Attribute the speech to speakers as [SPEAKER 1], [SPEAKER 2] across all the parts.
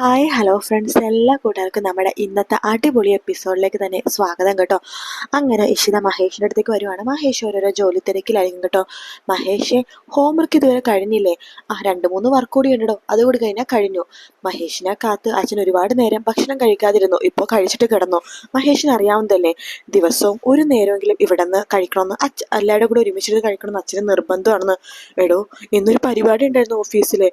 [SPEAKER 1] Hi hello friends എല്ലാ കൂട്ടുകാർക്കും നമ്മുടെ ഇന്നത്തെ അടിപൊളി എപ്പിസോഡിലേക്ക് തന്നെ സ്വാഗതം കേട്ടോ. അങ്ങനെ ഇഷിത മഹേഷിന്റെ അടുത്തേക്ക് വരുവാണ്. മഹേഷ് ഓരോരോ ജോലി തിരക്കിലായിരിക്കും കേട്ടോ. മഹേഷ് ഹോംവർക്ക് ഇതുവരെ കഴിഞ്ഞില്ലേ? ആ രണ്ട് മൂന്ന് വർക്ക് കൂടി ഉണ്ടോ അതുകൂടി കഴിഞ്ഞാൽ കഴിഞ്ഞു മഹേഷിനെ കാത്ത് അച്ഛൻ ഒരുപാട് നേരം ഭക്ഷണം കഴിക്കാതിരുന്നു. ഇപ്പോൾ കഴിച്ചിട്ട് കിടന്നു. മഹേഷിന് അറിയാവുന്നതല്ലേ? ദിവസവും ഒരു നേരമെങ്കിലും ഇവിടെ നിന്ന് കഴിക്കണമെന്ന് അച്ഛ എല്ലാവരുടെ കൂടെ ഒരുമിച്ചിട്ട് കഴിക്കണമെന്ന് അച്ഛന് നിർബന്ധമാണെന്ന്. എടോ ഇന്നൊരു പരിപാടി ഉണ്ടായിരുന്നു ഓഫീസിൽ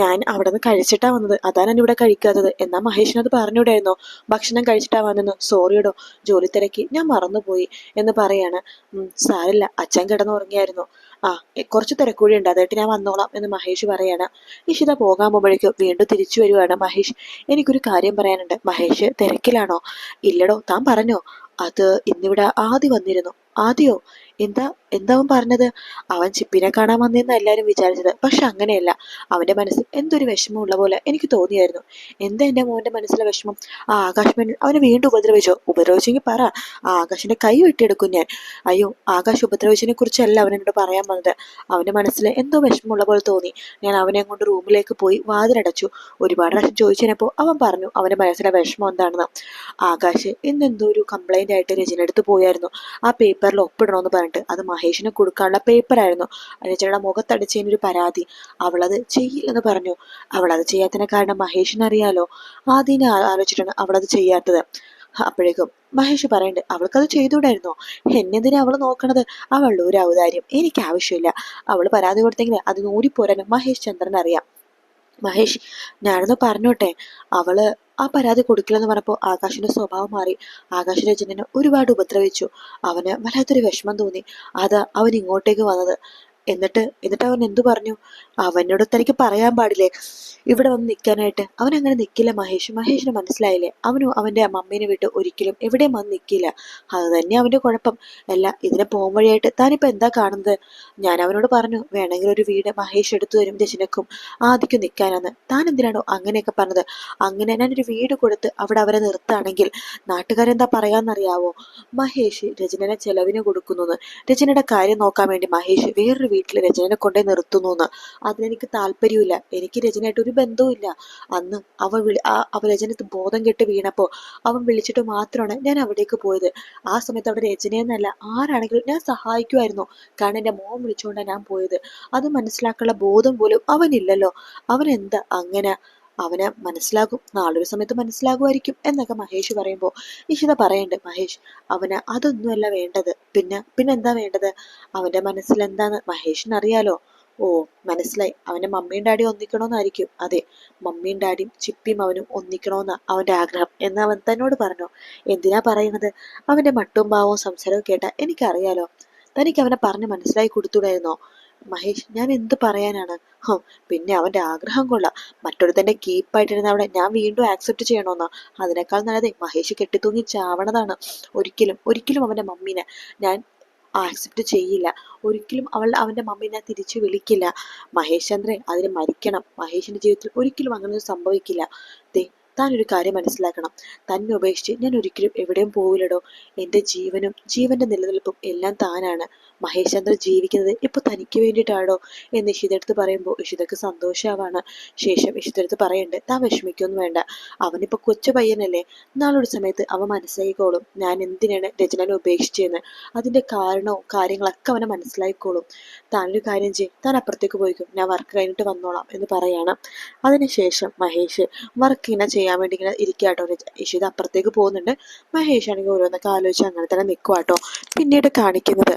[SPEAKER 1] ഞാൻ അവിടെ നിന്ന് കഴിച്ചിട്ടാണ് വന്നത്. അതാണ് ഇവിടെ കഴിക്കാത്തത്. എന്നാ മഹേഷിനത് അത് ഭക്ഷണം കഴിച്ചിട്ടാ വന്നെന്ന് സോറിയടോ ജോലി തിരക്കി. ഞാൻ മറന്നുപോയി എന്ന് പറയാണ്. "ഉം, സാരില്ല അച്ഛൻ കിടന്നുറങ്ങിയായിരുന്നു. ആ കുറച്ച് തിരക്കൂടി ഉണ്ട് അതായിട്ട് ഞാൻ വന്നോളാം എന്ന് മഹേഷ് പറയാണ്. ഇഷിത പോകാൻ പോകുമ്പോഴേക്കും വീണ്ടും തിരിച്ചു വരുവാണ് മഹേഷ്. എനിക്കൊരു കാര്യം പറയാനുണ്ട്. മഹേഷ് തിരക്കിലാണോ? ഇല്ലടോ താൻ പറഞ്ഞോ? അത് ഇന്നിവിടെ ആദ്യം വന്നിരുന്നു. ആദിയോ? എന്താ എന്താ അവൻ പറഞ്ഞത്? അവൻ ചിപ്പിനെ കാണാൻ വന്നെന്ന് എല്ലാവരും വിചാരിച്ചത്. പക്ഷെ അങ്ങനെയല്ല. അവന്റെ മനസ്സിൽ എന്തൊരു വിഷമമുള്ള പോലെ എനിക്ക് തോന്നിയായിരുന്നു. എന്താ എന്റെ മോന്റെ മനസ്സിലെ വിഷമം? ആ ആകാശ് അവനെ വീണ്ടും ഉപദ്രവിച്ചോ? ഉപദ്രവിച്ചെങ്കിൽ പറ. ആ ആകാശിന്റെ കൈ വെട്ടിയെടുക്കും ഞാൻ. അയ്യോ ആകാശ് ഉപദ്രവിച്ചതിനെ കുറിച്ചല്ല അവൻ എന്നോട് പറയാൻ വന്നത്. അവന്റെ മനസ്സിൽ എന്തോ വിഷമമുള്ള പോലെ തോന്നി. ഞാൻ അവനെ കൊണ്ട് റൂമിലേക്ക് പോയി വാതിലടച്ചു. ഒരുപാട് പ്രാവശ്യം ചോദിച്ചതിനപ്പോൾ അവൻ പറഞ്ഞു അവന്റെ മനസ്സിലെ വിഷമം എന്താണെന്ന്? ആകാശ് ഇന്നെന്തോ ഒരു കംപ്ലൈന്റ് ആയിട്ട് രചന എടുത്ത് പോയായിരുന്നു. ആ പേപ്പറിൽ ഒപ്പിടണമെന്ന് പറഞ്ഞിട്ട് അത് മഹേഷിന് കൊടുക്കാനുള്ള പേപ്പറായിരുന്നു മുഖത്തടിച്ചതിന് ഒരു പരാതി. അവളത് ചെയ്യില്ലെന്ന് പറഞ്ഞു. അവളത് ചെയ്യാത്തതിന് കാരണം മഹേഷിന് അറിയാലോ ആദ്യം ആലോചിച്ചിട്ടാണ് അവളത് ചെയ്യാത്തത്. അപ്പോഴേക്കും മഹേഷ് പറയണ്ട് അവൾക്കത് ചെയ്തുകൂടായിരുന്നോ? എന്നെന്തിനാ അവൾ നോക്കണത്? അവളുടെ ഒരു ഔദാര്യം. എനിക്ക് ആവശ്യമില്ല. അവൾ പരാതി കൊടുത്തെങ്കിൽ അത് നൂരിപ്പോരാനും മഹേഷ് ചന്ദ്രൻ അറിയാം മഹേഷ് ഞാനൊന്ന് പറഞ്ഞോട്ടെ. അവൾ ആ പരാതി കൊടുക്കില്ലെന്ന് പറഞ്ഞപ്പോൾ ആകാശിന്റെ സ്വഭാവം മാറി. ആകാശ് രചനനെ ഒരുപാട് ഉപദ്രവിച്ചു. അവന് വല്ലാത്തൊരു വിഷമം തോന്നി. അത് അവൻ ഇങ്ങോട്ടേക്ക് വന്നത്. എന്നിട്ട് എന്നിട്ട് അവൻ എന്തു പറഞ്ഞു? അവനോട് തനിക്ക് പറയാൻ പാടില്ലേ? ഇവിടെ വന്ന് നിൽക്കാനായിട്ട്. അവൻ അങ്ങനെ നിൽക്കില്ല മഹേഷ്. മഹേഷിന് മനസ്സിലായില്ലേ? അവനും അവന്റെ മമ്മീനെ വിട്ട് ഒരിക്കലും എവിടെയും വന്ന് നിൽക്കില്ല അത് തന്നെ അവന്റെ കുഴപ്പം. അല്ല ഇതിനെ പോകും വഴിയായിട്ട് താനിപ്പോൾ എന്താ കാണുന്നത്? ഞാൻ അവനോട് പറഞ്ഞു വേണമെങ്കിൽ ഒരു വീട് മഹേഷ് എടുത്തു തരും രചനക്കും ആദിക്കും നിൽക്കാനാണ് താൻ എന്തിനാണോ അങ്ങനെയൊക്കെ പറഞ്ഞത്? അങ്ങനെ ഞാനൊരു വീട് കൊടുത്ത് അവിടെ അവരെ നിർത്തുകയാണെങ്കിൽ നാട്ടുകാരെന്താ പറയാന്നറിയാവോ? മഹേഷ് രചനനെ ചെലവിന് കൊടുക്കുന്നു രചനയുടെ കാര്യം നോക്കാൻ വേണ്ടി മഹേഷ് വേറൊരു വീട്ടിൽ രചനനെ കൊണ്ടേ നിർത്തുന്നു എന്ന്. അതിനെനിക്ക് താല്പര്യമില്ല എനിക്ക് രചനയായിട്ട് ഒരു ബന്ധവുമില്ല. അന്ന് അവ വിളി അവ രചന ബോധം കെട്ട് വീണപ്പോൾ അവൻ വിളിച്ചിട്ട് മാത്രമാണ് ഞാൻ അവിടേക്ക് പോയത്. ആ സമയത്ത് അവിടെ രചനയെന്നല്ല ആരാണെങ്കിലും ഞാൻ സഹായിക്കുമായിരുന്നു. കാരണം എന്റെ മോൻ വിളിച്ചുകൊണ്ടാണ് ഞാൻ പോയത്. അത് മനസ്സിലാക്കാനുള്ള ബോധം പോലും അവനില്ലല്ലോ. അവൻ എന്താ അങ്ങനെ അവന് മനസ്സിലാകും. നാളൊരു സമയത്ത് മനസ്സിലാകുമായിരിക്കും എന്നൊക്കെ മഹേഷ് പറയുമ്പോൾ ഇഷിത പറയണ്ട് മഹേഷ് അവന് അതൊന്നുമല്ല വേണ്ടത്. പിന്നെ പിന്നെ എന്താ വേണ്ടത്? അവന്റെ മനസ്സിൽ എന്താന്ന് മഹേഷിന് അറിയാലോ ഓ മനസ്സിലായി. അവന്റെ മമ്മിയും ഡാഡിയും ഒന്നിക്കണമെന്നായിരിക്കും അതെ മമ്മിയും ഡാഡിയും ചിപ്പിയും അവനും ഒന്നിക്കണമെന്ന അവന്റെ ആഗ്രഹം. എന്ന് അവൻ തന്നോട് പറഞ്ഞു. എന്തിനാ പറയുന്നത്? അവന്റെ മട്ടും ഭാവവും സംസാരവും കേട്ടാൽ എനിക്കറിയാലോ. തനിക്ക് അവനെ പറഞ്ഞ് മനസ്സിലായി കൊടുത്തൂടായിരുന്നോ? മഹേഷ് ഞാൻ എന്ത് പറയാനാണ്? ഹോ പിന്നെ അവന്റെ ആഗ്രഹം കൊള്ളാം. മറ്റൊരുത്തന്റെ കീപ്പായിട്ടിരുന്ന അവിടെ ഞാൻ വീണ്ടും ആക്സെപ്റ്റ് ചെയ്യണമെന്നാ അതിനേക്കാൾ നല്ലത് മഹേഷ് കെട്ടിത്തൂങ്ങി ചാവണതാണ്. ഒരിക്കലും ഒരിക്കലും അവന്റെ മമ്മീനെ ഞാൻ ആക്സെപ്റ്റ് ചെയ്യില്ല. ഒരിക്കലും അവൾ അവന്റെ മമ്മീനെ തിരിച്ചു വിളിക്കില്ല. മഹേഷ് ചന്ദ്രൻ അതിന് മരിക്കണം. മഹേഷിന്റെ ജീവിതത്തിൽ ഒരിക്കലും അങ്ങനെ സംഭവിക്കില്ല. ദേ താൻ ഒരു കാര്യം മനസ്സിലാക്കണം. തന്നെ ഉപേക്ഷിച്ച് ഞാൻ ഒരിക്കലും എവിടെയും പോവില്ലടോ. എന്റെ ജീവനും ജീവന്റെ നിലനിൽപ്പും എല്ലാം താനാണ്. മഹേഷ് ചന്ദ്ര ജീവിക്കുന്നത് ഇപ്പൊ തനിക്ക് വേണ്ടിയിട്ടാണോ? എന്ന് ഇഷിതെടുത്ത് പറയുമ്പോൾ ഇഷിതക്ക് സന്തോഷമാവാണ് ശേഷം ഇഷിതെടുത്ത് പറയണ്ട് താൻ വിഷമിക്കൊന്നും വേണ്ട. അവനിപ്പോ കൊച്ചു പയ്യനല്ലേ. നാളൊരു സമയത്ത് അവൻ മനസ്സിലായിക്കോളും ഞാൻ എന്തിനാണ് രചനനെ ഉപേക്ഷിച്ചതെന്ന് അതിന്റെ കാരണവും കാര്യങ്ങളൊക്കെ അവനെ മനസ്സിലായിക്കോളും താനൊരു കാര്യം ചെയ്യും. താൻ അപ്പുറത്തേക്ക് പോയിക്കും. ഞാൻ വർക്ക് കഴിഞ്ഞിട്ട് വന്നോളാം എന്ന് പറയാണ്. അതിനുശേഷം മഹേഷ് വർക്ക് ഇങ്ങനെ ചെയ്യാൻ വേണ്ടി ഇങ്ങനെ ഇരിക്കാട്ടോ ഇഷിത അപ്പുറത്തേക്ക് പോകുന്നുണ്ട്. മഹേഷ് ആണെങ്കിൽ ഓരോന്നൊക്കെ ആലോചിച്ച് അങ്ങനെ തന്നെ നിൽക്കുവാട്ടോ പിന്നീട് കാണിക്കുന്നത്.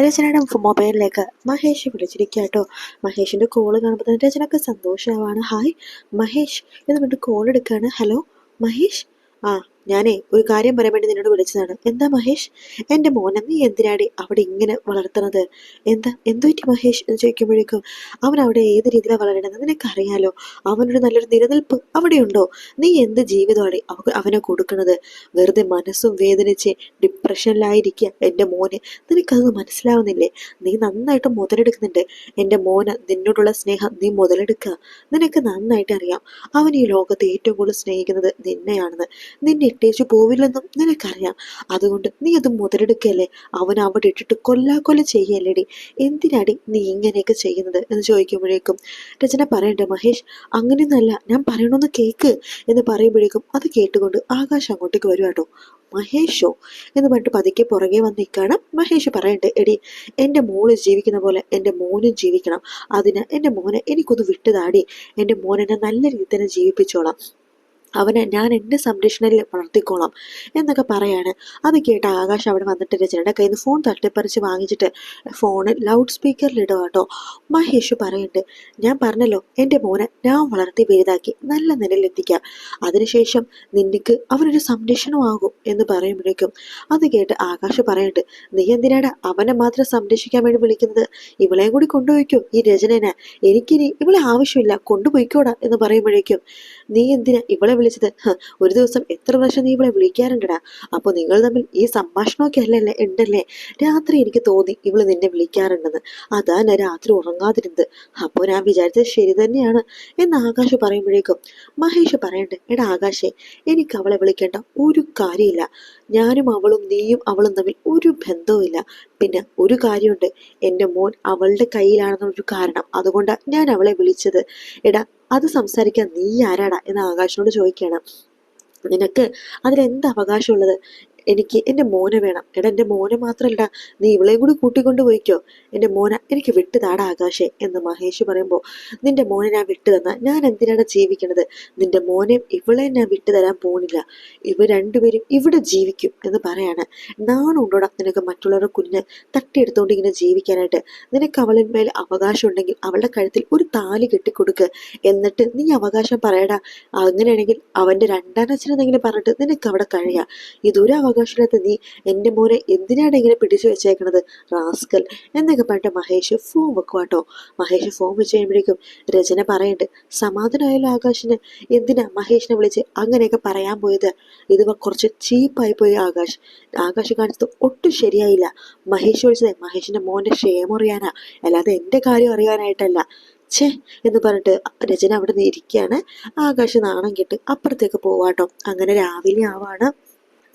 [SPEAKER 1] രചനയുടെ മൊബൈലിലേക്ക് മഹേഷ് വിളിച്ചിരിക്കാട്ടോ മഹേഷിന്റെ കോൾ കാണുമ്പോൾ തന്നെ രചനക്ക് സന്തോഷമാവാണ്. ഹായ് മഹേഷ് എന്ന് പറഞ്ഞിട്ട് കോൾ എടുക്കാണ്. ഹലോ മഹേഷ്? ആ ഞാനേ ഒരു കാര്യം പറയാൻ വേണ്ടി നിന്നോട് വിളിച്ചതാണ്. എന്താ മഹേഷ്? എന്റെ മോനെ നീ എന്തിനാടി അവിടെ ഇങ്ങനെ വളർത്തുന്നത്? എന്താ എന്തുപറ്റി മഹേഷ് എന്ന് ചോദിക്കുമ്പോഴേക്കും അവൻ അവിടെ ഏത് രീതിയിലാണ് വളരണമെന്ന് നിനക്കറിയാലോ. അവനൊരു നല്ലൊരു നിലനിൽപ്പ് അവിടെയുണ്ടോ? നീ എന്ത് ജീവിതമാണ് അവ അവനെ കൊടുക്കണത് വെറുതെ മനസ്സും വേദനിച്ച് ഡിപ്രഷനിലായിരിക്കുക എന്റെ മോനെ. നിനക്കത് മനസ്സിലാവുന്നില്ലേ? നീ നന്നായിട്ട് മുതലെടുക്കുന്നുണ്ട്. എന്റെ മോന് നിന്നോടുള്ള സ്നേഹം നീ മുതലെടുക്കുക. നിനക്ക് നന്നായിട്ട് അറിയാം. അവൻ ഈ ലോകത്ത് ഏറ്റവും കൂടുതൽ സ്നേഹിക്കുന്നത് നിന്നെയാണെന്ന്. നിന്നെ ഇട്ടേച്ചു പോവില്ലെന്നും നിനക്കറിയാം. അതുകൊണ്ട് നീ അത് മുതലെടുക്കല്ലേ? അവൻ അവിടെ ഇട്ടിട്ട് കൊല്ലാക്കൊല്ല ചെയ്യല്ലേടി? എന്തിനാടി നീ ഇങ്ങനെയൊക്കെ ചെയ്യുന്നത്? എന്ന് ചോദിക്കുമ്പോഴേക്കും രചന പറയണ്ടേ മഹേഷ് അങ്ങനെയൊന്നല്ല ഞാൻ പറയണമെന്ന് കേക്ക് എന്ന് പറയുമ്പോഴേക്കും അത് കേട്ടുകൊണ്ട് ആകാശം അങ്ങോട്ടേക്ക് വരുവാട്ടോ മഹേഷോ? എന്ന് പറഞ്ഞിട്ട് പതുക്കെ പുറകെ വന്ന് നിൽക്കുകയാണ് മഹേഷ് പറയണ്ടേ എടി എന്റെ മോൾ ജീവിക്കുന്ന പോലെ എന്റെ മോനും ജീവിക്കണം. അതിന് എന്റെ മോനെ എനിക്കൊന്ന് വിട്ടുതാടി എന്റെ മോനെ ഞാൻ നല്ല രീതിയിൽ തന്നെ ജീവിപ്പിച്ചോളാം. അവനെ ഞാൻ എന്റെ സംരക്ഷണയിൽ വളർത്തിക്കോളാം എന്നൊക്കെ പറയാണ്. അത് കേട്ട് ആകാശ് അവിടെ വന്നിട്ട് രചനയുടെ കയ്യിൽ നിന്ന് ഫോൺ തട്ടിപ്പറിച്ച് വാങ്ങിച്ചിട്ട് ഫോൺ ലൗഡ് സ്പീക്കറിൽ ഇടുക കേട്ടോ മഹേഷ് പറയുന്നുണ്ട് ഞാൻ പറഞ്ഞല്ലോ എന്റെ മോനെ ഞാൻ വളർത്തി വലുതാക്കി നല്ല നിലയിലെത്തിക്കാം അതിനുശേഷം നിനക്ക് അവനൊരു സംരക്ഷണമാകും എന്ന് പറയുമ്പോഴേക്കും അത് കേട്ട് ആകാശ് പറയുന്നുണ്ട് നീ എന്തിനാടാ അവനെ മാത്രം സംരക്ഷിക്കാൻ വേണ്ടി വിളിക്കുന്നത്? ഇവളെയും കൂടി കൊണ്ടുപോയിക്കോ ഈ രചനനെ. എനിക്കിനി ഇവളെ ആവശ്യമില്ല കൊണ്ടുപോയിക്കോടാ എന്ന് പറയുമ്പോഴേക്കും നീ എന്തിനാ ഇവളെ വിളിച്ചത്. ഒരു ദിവസം എത്ര പ്രാവശ്യം നീ ഇവളെ വിളിക്കാറുണ്ടടാ? അപ്പൊ നിങ്ങൾ തമ്മിൽ ഈ സംഭാഷണമൊക്കെ അല്ലല്ലേ ഉണ്ടല്ലേ? രാത്രി എനിക്ക് തോന്നി ഇവൾ നിന്നെ വിളിക്കാറുണ്ടെന്ന്. അതാ ഞാൻ രാത്രി ഉറങ്ങാതിരുന്നത്. അപ്പോൾ ഞാൻ വിചാരിച്ചത് ശരി തന്നെയാണ്. എന്ന് ആകാശ് പറയുമ്പോഴേക്കും മഹേഷ് പറയണ്ടേ എടാ ആകാശേ എനിക്ക് അവളെ വിളിക്കേണ്ട ഒരു കാര്യമില്ല. ഞാനും അവളും നീയും അവളും തമ്മിൽ ഒരു ബന്ധവുമില്ല. പിന്നെ ഒരു കാര്യമുണ്ട്. എന്റെ മോൻ അവളുടെ കയ്യിലാണെന്നൊരു കാരണം. അതുകൊണ്ട് ഞാൻ അവളെ വിളിച്ചത്. എടാ അത് സംസാരിക്കാൻ നീ ആരാടാ എന്ന് ആകാശിനോട് ചോദിക്കുകയാണ്. നിനക്ക് അതിലെന്ത് അവകാശമുള്ളത്? എനിക്ക് എന്റെ മോനെ വേണം. എടാ എന്റെ മോനെ മാത്രമല്ല നീ ഇവളെയും കൂടി കൂട്ടിക്കൊണ്ട് പോയിക്കോ. എന്റെ മോനെ എനിക്ക് വിട്ടു താടാ ആകാശേ എന്ന് മഹേഷ് പറയുമ്പോൾ നിന്റെ മോനെ ഞാൻ വിട്ടു തന്നാൽ ഞാൻ എന്തിനാണ് ജീവിക്കണത്? നിന്റെ മോനെ ഇവളെ ഞാൻ വിട്ടു തരാൻ പോണില്ല. ഇവ രണ്ടുപേരും ഇവിടെ ജീവിക്കും എന്ന് പറയാണ്. നാണുണ്ടോടാ നിനക്ക് മറ്റുള്ളവരുടെ കുഞ്ഞ് തട്ടിയെടുത്തുകൊണ്ട് ഇങ്ങനെ ജീവിക്കാനായിട്ട്? നിനക്ക് അവളിന്മേൽ മേൽ അവകാശം ഉണ്ടെങ്കിൽ അവളുടെ കഴുത്തിൽ ഒരു താലി കെട്ടിക്കൊടുക്ക്. എന്നിട്ട് നീ അവകാശം പറയടാ. അങ്ങനെയാണെങ്കിൽ അവന്റെ രണ്ടാം അച്ഛനെന്തെങ്കിലും പറഞ്ഞിട്ട് നിനക്ക് അവിടെ കഴിയാം. ഇതൊരു അവകാശമില്ലാത്ത നീ എന്റെ മോനെ എന്തിനാണ് ഇങ്ങനെ പിടിച്ചു വെച്ചേക്കണത്? റാസ്കൽ എന്നൊക്കെ പറഞ്ഞിട്ട് മഹേഷ് ഫോം വെക്കും കേട്ടോ മഹേഷ് ഫോം വെച്ച് കഴിയുമ്പോഴേക്കും രചന പറയണ്ട് സമാധാനമായാലും ആകാശിന്. എന്തിനാ മഹേഷിനെ വിളിച്ച് അങ്ങനെയൊക്കെ പറയാൻ പോയത്? ഇത് കുറച്ച് ചീപ്പായി പോയി ആകാശ്. ആകാശ് കാണിച്ചത് ഒട്ടും ശരിയായില്ല. മഹേഷ് വിളിച്ചത് മഹേഷിന്റെ മോന്റെ ക്ഷേമം അറിയാനാ അല്ലാതെ എന്റെ കാര്യം അറിയാനായിട്ടല്ല. ഛേ എന്ന് പറഞ്ഞിട്ട് രചന അവിടെ നിന്ന് ഇരിക്കുകയാണ്. ആകാശ് നാണം കെട്ട് അപ്പുറത്തേക്ക് പോവാട്ടോ. അങ്ങനെ രാവിലെ ആവാണ്.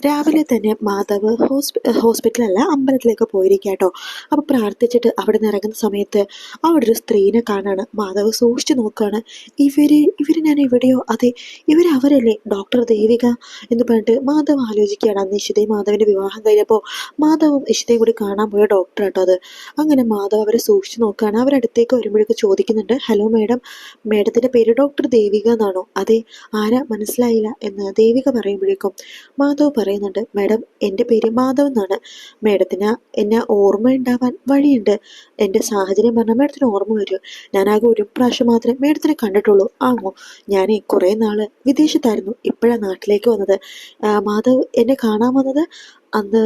[SPEAKER 1] രാവിലെ തന്നെ മാധവ് ഹോസ്പി ഹോസ്പിറ്റലല്ല അമ്പലത്തിലേക്ക് പോയിരിക്കാട്ടോ കേട്ടോ അപ്പോൾ പ്രാർത്ഥിച്ചിട്ട് അവിടെ നിന്ന് ഇറങ്ങുന്ന സമയത്ത് അവിടെ ഒരു സ്ത്രീനെ കാണാണ്. മാധവ് സൂക്ഷിച്ചു നോക്കുകയാണ് ഇവർ ഇവർ ഞാൻ എവിടെയോ അതെ ഇവർ അവരല്ലേ? ഡോക്ടർ ദേവിക എന്ന് പറഞ്ഞിട്ട് മാധവ് ആലോചിക്കുകയാണ്. അന്ന് ഇഷിതയും മാധവിന്റെ വിവാഹം കഴിഞ്ഞപ്പോൾ മാധവും ഇഷിതയും കൂടി കാണാൻ പോയ ഡോക്ടർ കേട്ടോ അത്. അങ്ങനെ മാധവ് അവരെ സൂക്ഷിച്ചു നോക്കുകയാണ് അവരടുത്തേക്ക് വരുമ്പോഴേക്ക് ചോദിക്കുന്നുണ്ട് ഹലോ മേഡം മേഡത്തിന്റെ പേര് ഡോക്ടർ ദേവിക എന്നാണോ? അതെ ആരാ? മനസ്സിലായില്ല എന്ന് ദേവിക പറയുമ്പോഴേക്കും മാധവ് പറയുന്നുണ്ട് മാഡം എന്റെ പേര് മാധവ് എന്നാണ്. മാഡത്തിന് എന്നെ ഓർമ്മ ഉണ്ടാവാൻ വഴിയുണ്ട്. എന്റെ സാഹചര്യം പറഞ്ഞാൽ മാഡത്തിന് ഓർമ്മ വരും. ഞാനാകെ ഒരു പ്രാവശ്യം മാത്രമേ മാഡത്തിനെ കണ്ടിട്ടുള്ളൂ. ആണോ ഞാൻ കുറേ നാൾ വിദേശത്തായിരുന്നു ഇപ്പോഴാണ് നാട്ടിലേക്ക് വന്നത്. മാധവ് എന്നെ കാണാൻ വന്നത് അന്ന്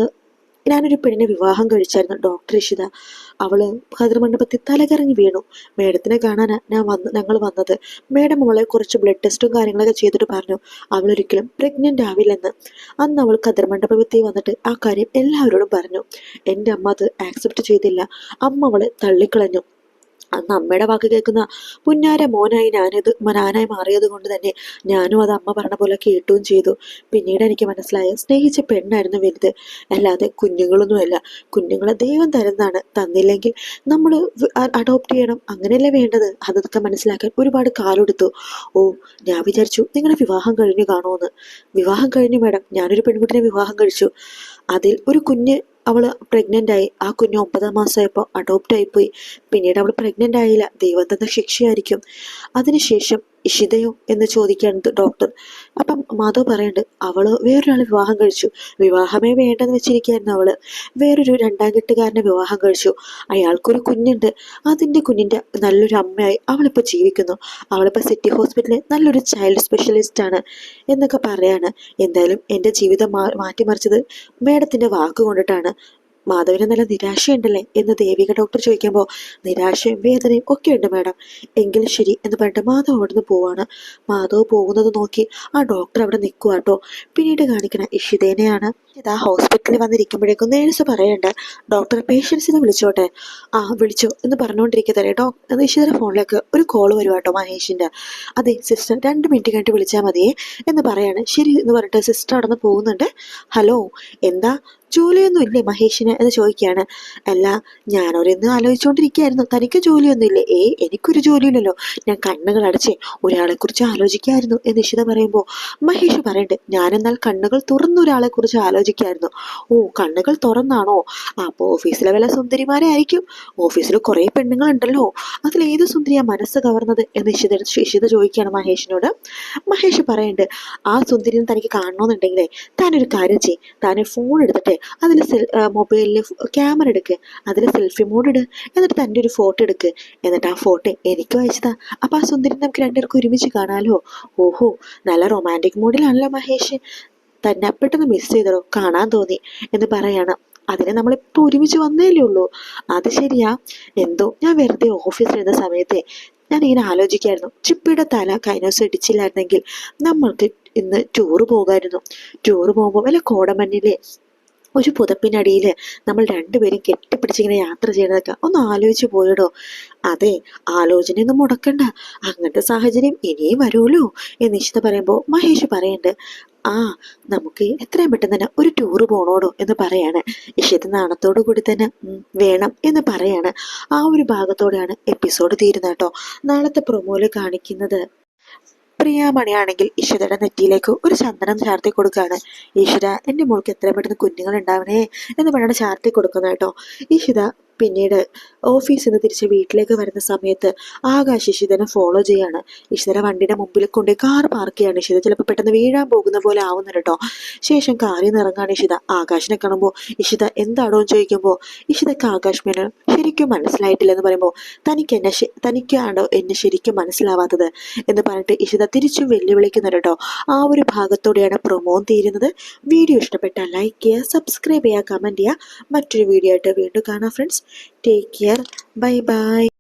[SPEAKER 1] ഞാനൊരു പെണ്ണിനെ വിവാഹം കഴിച്ചായിരുന്നു. ഡോക്ടർ ഇഷിത. അവൾ മണ്ഡപത്തിൽ തലകറങ്ങി വീണു. മേഡത്തിനെ കാണാനാ ഞാൻ വന്ന് ഞങ്ങൾ വന്നത്. മേഡം അവളെ കുറച്ച് ബ്ലഡ് ടെസ്റ്റും കാര്യങ്ങളൊക്കെ ചെയ്തിട്ട് പറഞ്ഞു അവളൊരിക്കലും പ്രഗ്നന്റ് ആവില്ലെന്ന്. അന്ന് അവൾ കതിർമണ്ഡപത്തിൽ വന്നിട്ട് ആ കാര്യം എല്ലാവരോടും പറഞ്ഞു. എന്റെ അമ്മ അത് ആക്സെപ്റ്റ് ചെയ്തില്ല. അമ്മ അവളെ തള്ളിക്കളഞ്ഞു. അന്ന് അമ്മയുടെ വാക്ക് കേൾക്കുന്ന പുന്നാര മോനായി ഞാനത് ഞാനായി മാറിയത് കൊണ്ട് തന്നെ ഞാനും അത് അമ്മ പറഞ്ഞ പോലെ കേട്ടുകയും ചെയ്തു. പിന്നീട് എനിക്ക് മനസ്സിലായ സ്നേഹിച്ച പെണ്ണായിരുന്നു വലുത്. അല്ലാതെ കുഞ്ഞുങ്ങളൊന്നുമല്ല. കുഞ്ഞുങ്ങളെ ദൈവം തരുന്നതാണ്. തന്നില്ലെങ്കിൽ നമ്മൾ അഡോപ്റ്റ് ചെയ്യണം. അങ്ങനെയല്ലേ വേണ്ടത്? അതൊക്കെ മനസ്സിലാക്കാൻ ഒരുപാട് കാലെടുത്തു. ഓ ഞാൻ വിചാരിച്ചു നിങ്ങളുടെ വിവാഹം കഴിഞ്ഞു കാണുമെന്ന്. വിവാഹം കഴിഞ്ഞു മാഡം. ഞാനൊരു പെൺകുട്ടിനെ വിവാഹം കഴിച്ചു. അതിൽ ഒരു കുഞ്ഞ് അവൾ പ്രഗ്നന്റ് ആയി. ആ കുഞ്ഞ് ഒമ്പതാം മാസമായപ്പോൾ അഡോപ്റ്റ് ആയിപ്പോയി. പിന്നീട് അവൾ പ്രഗ്നന്റ് ആയില്ല. ദൈവം തന്ന ശിക്ഷയായിരിക്കും. അതിനുശേഷം ഇഷിതയോ എന്ന് ചോദിക്കുകയാണ് ഡോക്ടർ അപ്പം മാധവ് പറയുന്നുണ്ട് അവൾ വേറൊരാൾ വിവാഹം കഴിച്ചു. വിവാഹമേ വേണ്ടെന്ന് വെച്ചിരിക്കുകയായിരുന്നു അവൾ. വേറൊരു രണ്ടാം കെട്ടുകാരനെ വിവാഹം കഴിച്ചു. അയാൾക്കൊരു കുഞ്ഞുണ്ട്. അതിന്റെ കുഞ്ഞിന്റെ നല്ലൊരു അമ്മയായി അവളിപ്പോൾ ജീവിക്കുന്നു. അവളിപ്പോൾ സിറ്റി ഹോസ്പിറ്റലിൽ നല്ലൊരു ചൈൽഡ് സ്പെഷ്യലിസ്റ്റ് ആണ് എന്നൊക്കെ പറയാണ്. എന്തായാലും എന്റെ ജീവിതം മാറ്റിമറിച്ചത് മേഡത്തിന്റെ വാക്ക് കൊണ്ടിട്ടാണ്. മാധവിന് നല്ല നിരാശയുണ്ടല്ലേ എന്ന് ദേവിക ഡോക്ടർ ചോദിക്കുമ്പോൾ നിരാശയും വേദനയും ഒക്കെ ഉണ്ട് മാഡം എങ്കിൽ ശരി എന്ന് പറഞ്ഞിട്ട് മാധവ് അവിടെ നിന്ന് പോവാണ്. മാധവ് പോകുന്നത് നോക്കി ആ ഡോക്ടർ അവിടെ നിൽക്കുക കേട്ടോ പിന്നീട് കാണിക്കണ ഇഷിതേനെയാണ് ഇതാ ഹോസ്പിറ്റലിൽ വന്നിരിക്കുമ്പോഴേക്കും നേഴ്സ് പറയണ്ട ഡോക്ടർ പേഷ്യൻസിനെ വിളിച്ചോട്ടെ. ആ വിളിച്ചു. എന്ന് പറഞ്ഞുകൊണ്ടിരിക്കുന്നതല്ലേ ഡോക്ടർ ഇഷിതയുടെ ഫോണിലേക്ക് ഒരു കോൾ വരുവാ കേട്ടോ മഹേഷിന്റെ അതെ സിസ്റ്റർ രണ്ട് മിനിറ്റ് കഴിഞ്ഞിട്ട് വിളിച്ചാൽ മതിയേ. എന്ന് പറയാണ്. ശരി എന്ന് പറഞ്ഞിട്ട് സിസ്റ്റർ അവിടെ നിന്ന് പോകുന്നുണ്ട്. ഹലോ എന്താ? ജോലിയൊന്നും ഇല്ലേ മഹേഷിന് എന്ന് ചോദിക്കുകയാണ്. അല്ല ഞാനൊരെന്ന് ആലോചിച്ചുകൊണ്ടിരിക്കുകയായിരുന്നു തനിക്ക് ജോലിയൊന്നും ഇല്ലേ ഏ എനിക്കൊരു ജോലിയില്ലല്ലോ. ഞാൻ കണ്ണുകൾ അടച്ചേ ഒരാളെ കുറിച്ച് ആലോചിക്കായിരുന്നു എന്ന് ഇഷിത പറയുമ്പോൾ മഹേഷ് പറയണ്ട് ഞാനെന്നാൽ കണ്ണുകൾ തുറന്ന ഒരാളെ കുറിച്ച് ആലോചിക്കായിരുന്നു ഓ കണ്ണുകൾ തുറന്നാണോ? അപ്പോൾ ഓഫീസിലെ വല്ല സുന്ദരിമാരെ ആയിരിക്കും. ഓഫീസിൽ കുറേ പെണ്ണുങ്ങളുണ്ടല്ലോ. ഏത് സുന്ദരിയാ മനസ്സ് കവർന്നത്? എന്ന് ഇഷിത ഇഷിത ചോദിക്കുകയാണ് മഹേഷിനോട്. മഹേഷ് പറയണ്ട് ആ സുന്ദരിനെ തനിക്ക് കാണണമെന്നുണ്ടെങ്കിലേ താനൊരു കാര്യം ചെയ്യും. താൻ ഫോൺ എടുത്തിട്ട് അതിൽ സെൽ മൊബൈലിൽ ക്യാമറ എടുക്ക്. അതിൽ സെൽഫി മോഡ് ഇടുക എന്നിട്ട് തന്റെ ഒരു ഫോട്ടോ എടുക്ക്. എന്നിട്ട് ആ ഫോട്ടോ എനിക്ക് അയച്ചതാ. അപ്പം ആ സുന്ദരി നമുക്ക് രണ്ടുപേർക്കും ഒരുമിച്ച് കാണാമല്ലോ ഓഹോ നല്ല റൊമാന്റിക് മൂഡിലാണല്ലോ മഹേഷ്. തന്നെ പെട്ടെന്ന് മിസ് ചെയ്തോ കാണാൻ തോന്നി. എന്ന് പറയണം. അതിനെ നമ്മളിപ്പോൾ ഒരുമിച്ച് വന്നേലേ ഉള്ളൂ. അത് ശരിയാ. എന്തോ ഞാൻ വെറുതെ ഓഫീസിലിരുന്ന സമയത്തെ ഞാൻ ഇങ്ങനെ ആലോചിക്കായിരുന്നു. ചിപ്പിയുടെ തല കൈനോസ് ഇടിച്ചില്ലായിരുന്നെങ്കിൽ നമ്മൾക്ക് ഇന്ന് ടൂറ് പോകായിരുന്നു. ടൂറ് പോകുമ്പോൾ വല്ല കോടമഞ്ഞിലെ ഒരു പുതപ്പിനടിയിൽ നമ്മൾ രണ്ടുപേരും കെട്ടിപ്പിടിച്ചിങ്ങനെ യാത്ര ചെയ്യണതൊക്കെ ഒന്ന് ആലോചിച്ച് പോയിടോ അതെ ആലോചനയൊന്നും മുടക്കണ്ട. അങ്ങനത്തെ സാഹചര്യം ഇനിയും വരുമല്ലോ എന്ന് നിശ്ചിത പറയുമ്പോൾ മഹേഷ് പറയുന്നുണ്ട് ആ നമുക്ക് എത്രയും പെട്ടെന്ന് തന്നെ ഒരു ടൂറ് പോണോടോ എന്ന് പറയാണ്. ഇഷ്യത്തെ നാണത്തോടു കൂടി തന്നെ വേണം എന്ന് പറയാണ്. ആ ഒരു ഭാഗത്തോടെയാണ് എപ്പിസോഡ് തീരുന്നത് കേട്ടോ. നാളത്തെ പ്രൊമോയിൽ കാണിക്കുന്നത് പ്രിയാമണിയാണെങ്കിൽ ഈശ്വരയുടെ നെറ്റിയിലേക്ക് ഒരു ചന്ദനം ചാർത്തി കൊടുക്കുകയാണ്. ഈശ്വര എന്റെ മോൾക്ക് എത്രയും പെട്ടെന്ന് കുഞ്ഞുങ്ങൾ ഉണ്ടാവണേ എന്ന് പറഞ്ഞാണ് ചാർത്തി കൊടുക്കുന്നത് കേട്ടോ ഈശ്വര പിന്നീട് ഓഫീസിൽ നിന്ന് തിരിച്ച് വീട്ടിലേക്ക് വരുന്ന സമയത്ത് ആകാശ് ഇഷിതനെ ഫോളോ ചെയ്യാണ്. ഇഷിതര വണ്ടിയുടെ മുമ്പിൽ കൊണ്ട് കാർ പാർക്ക് ചെയ്യാണ് ഇഷിത ചിലപ്പോൾ പെട്ടെന്ന് വീഴാൻ പോകുന്ന പോലെ ആവുന്നു കേട്ടോ. ശേഷം കാറിൽ നിന്ന് ഇറങ്ങാണ് ഇഷിത ആകാശിനെ കാണുമ്പോൾ ഇഷിത എന്താണോ എന്ന് ചോദിക്കുമ്പോൾ ഇഷിതക്ക് ആകാശ് മേനോൻ ശരിക്കും മനസ്സിലായിട്ടില്ല എന്ന് പറയുമ്പോൾ തനിക്ക് എന്നെ തനിക്കാണോ എന്നെ ശരിക്കും മനസ്സിലാവാത്തത് എന്ന് പറഞ്ഞിട്ട് ഇഷിത തിരിച്ചും വെല്ലുവിളിക്കുന്നു കേട്ടോ. ആ ഒരു ഭാഗത്തോടെയാണ് പ്രൊമോ തീരുന്നത്. വീഡിയോ ഇഷ്ടപ്പെട്ടാൽ ലൈക്ക് ചെയ്യുക സബ്സ്ക്രൈബ് ചെയ്യുക കമന്റ് ചെയ്യുക. മറ്റൊരു വീഡിയോ ആയിട്ട് വീണ്ടും കാണാം friends take care bye bye